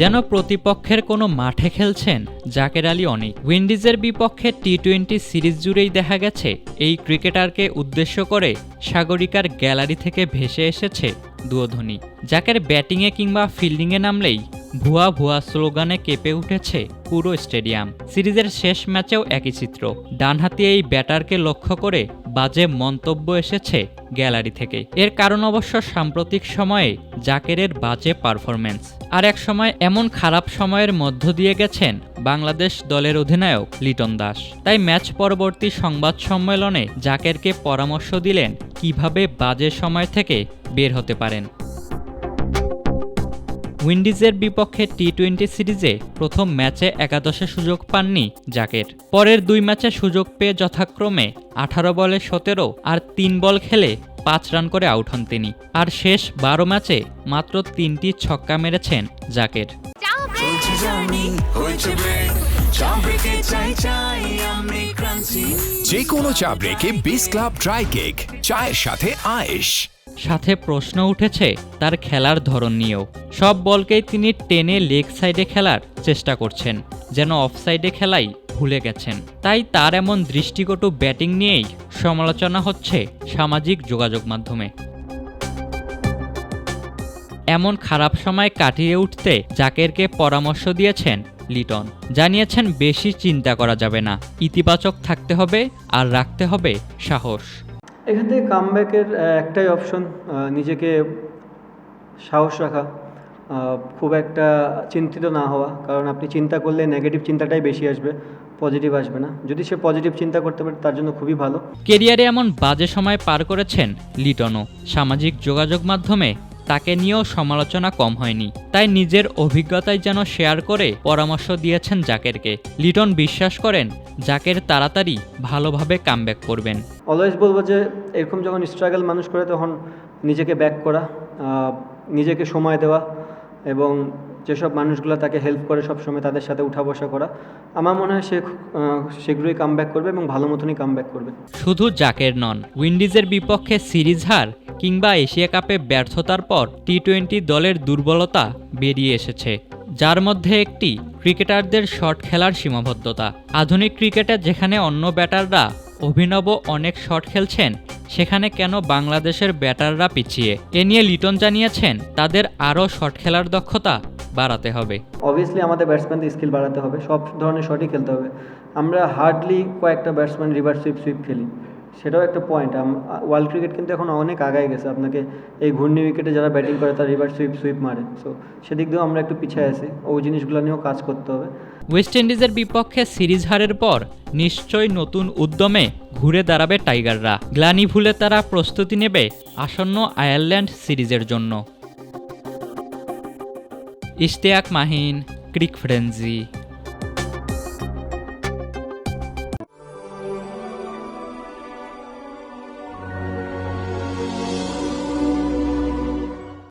যেন প্রতিপক্ষের কোনো মাঠে খেলছেন জাকের আলী অনেক। উইন্ডিজের বিপক্ষে টি টোয়েন্টি সিরিজ জুড়েই দেখা গেছে, এই ক্রিকেটারকে উদ্দেশ্য করে সাগরিকার গ্যালারি থেকে ভেসে এসেছে দুয়োধ্বনি জাকের ব্যাটিংয়ে কিংবা ফিল্ডিংয়ে নামলেই ভুয়া ভুয়া স্লোগানে কেঁপে উঠেছে পুরো স্টেডিয়াম। সিরিজের শেষ ম্যাচেও একই চিত্র। ডানহাতি এই ব্যাটারকে লক্ষ্য করে বাজে মন্তব্য এসেছে গ্যালারি থেকে। এর কারণ অবশ্য সাম্প্রতিক সময়ে জাকেরের বাজে পারফরম্যান্স। আর এক সময় এমন খারাপ সময়ের মধ্য দিয়ে গেছেন বাংলাদেশ দলের অধিনায়ক লিটন দাস। তাই ম্যাচ পরবর্তী সংবাদ সম্মেলনে জাকেরকে পরামর্শ দিলেন কীভাবে বাজে সময় থেকে বের হতে পারেন। উইন্ডিজের বিপক্ষে টি টোয়েন্টি সিরিজে প্রথম ম্যাচে একাদশে সুযোগ পাননি জাকের। পরের দুই ম্যাচে সুযোগ পেয়ে যথাক্রমে আঠারো বলে সতেরো আর তিন বল খেলে পাঁচ রান করে আউট হন তিনি। আর শেষ বারো ম্যাচে মাত্র তিনটি ছক্কা মেরেছেন জাকের। যে কোনো চা ব্রেকে বিস ক্লাব ড্রাই কেক চায়ের সাথে আয়েশ। সাথে প্রশ্ন উঠেছে তার খেলার ধরন নিয়েও। সব বলকেই তিনি টেনে লেগ সাইডে খেলার চেষ্টা করছেন, যেন অফ সাইডে খেলাই ভুলে গেছেন। তাই তার এমন দৃষ্টিকটু ব্যাটিং নিয়েই সমালোচনা হচ্ছে সামাজিক যোগাযোগ মাধ্যমে। এমন খারাপ সময় কাটিয়ে উঠতে জাকেরকে পরামর্শ দিয়েছেন লিটন। জানিয়েছেন বেশি চিন্তা করা যাবে না। ইতিবাচক থাকতে হবে আর রাখতে হবে সাহস। এখান থেকে কামব্যাকের একটাই অপশন নিজেকে সাহস রাখা খুব একটা চিন্তিত না হওয়া। কারণ আপনি চিন্তা করলে নেগেটিভ চিন্তাটাই বেশি আসবে পজিটিভ আসবে না। যদি সে পজিটিভ চিন্তা করতে পারে তার জন্য খুবই ভালো। কেরিয়ারে এমন বাজে সময় পার করেছেন লিটনও। সামাজিক যোগাযোগ মাধ্যমে তাকে নিয়েও সমালোচনা কম হয়নি। তাই নিজের অভিজ্ঞতাই যেন শেয়ার করে পরামর্শ দিয়েছেন জাকেরকে। লিটন বিশ্বাস করেন জাকের তাড়াতাড়ি ভালোভাবে কামব্যাক করবেন। অলওয়েজ বলব যে এরকম যখন স্ট্রাগল মানুষ করে তখন নিজেকে ব্যাক করা নিজেকে সময় দেওয়া এবং যেসব মানুষগুলো তাকে হেল্প করে সবসময় তাদের সাথে উঠা বসা করা আমার মনে হয় সে শীঘ্রই কামব্যাক করবে এবং ভালো মতনই কামব্যাক করবে। শুধু জাকের নন উইন্ডিজের বিপক্ষে সিরিজ হার কিংবা এশিয়া কাপে ব্যর্থতার পর টি টোয়েন্টি দলের দুর্বলতা বেরিয়ে এসেছে, যার মধ্যে একটি ক্রিকেটারদের শট খেলার সীমাবদ্ধতা। আধুনিক ক্রিকেটে যেখানে অন্য ব্যাটাররা অভিনব অনেক শট খেলছেন, সেখানে কেন বাংলাদেশের ব্যাটাররা পিছিয়ে? এ নিয়ে লিটন জানিয়েছেন, তাদের আরও শট খেলার দক্ষতা বাড়াতে হবে। অবভিয়াসলি আমাদের ব্যাটসম্যানদের স্কিল বাড়াতে হবে, সব ধরনের শটই খেলতে হবে। আমরা হার্ডলি কয়েকটা ব্যাটসম্যান রিভার্স সুইপ সুইপ খেলি। সেটাও একটা পয়েন্ট ওয়ার্ল্ড ক্রিকেট কিন্তু এখন অনেক আগায় গেছে। আপনাকে এই ঘূর্ণি উইকেটে যারা ব্যাটিং করে তারা রিভার্স সুইপ সুইপ মারে। সো সেদিক দিয়েও আমরা একটু পিছিয়ে আছি। ওই জিনিসগুলো নিয়েও কাজ করতে হবে। ওয়েস্ট ইন্ডিজের বিপক্ষে সিরিজ হারের পর নিশ্চয়ই নতুন উদ্যমে ঘুরে দাঁড়াবে টাইগাররা। গ্লানি ভুলে তারা প্রস্তুতি নেবে আসন্ন আয়ারল্যান্ড সিরিজের জন্য। ইশতেয়াক মাহিন, ক্রিক ফ্রেন্সি।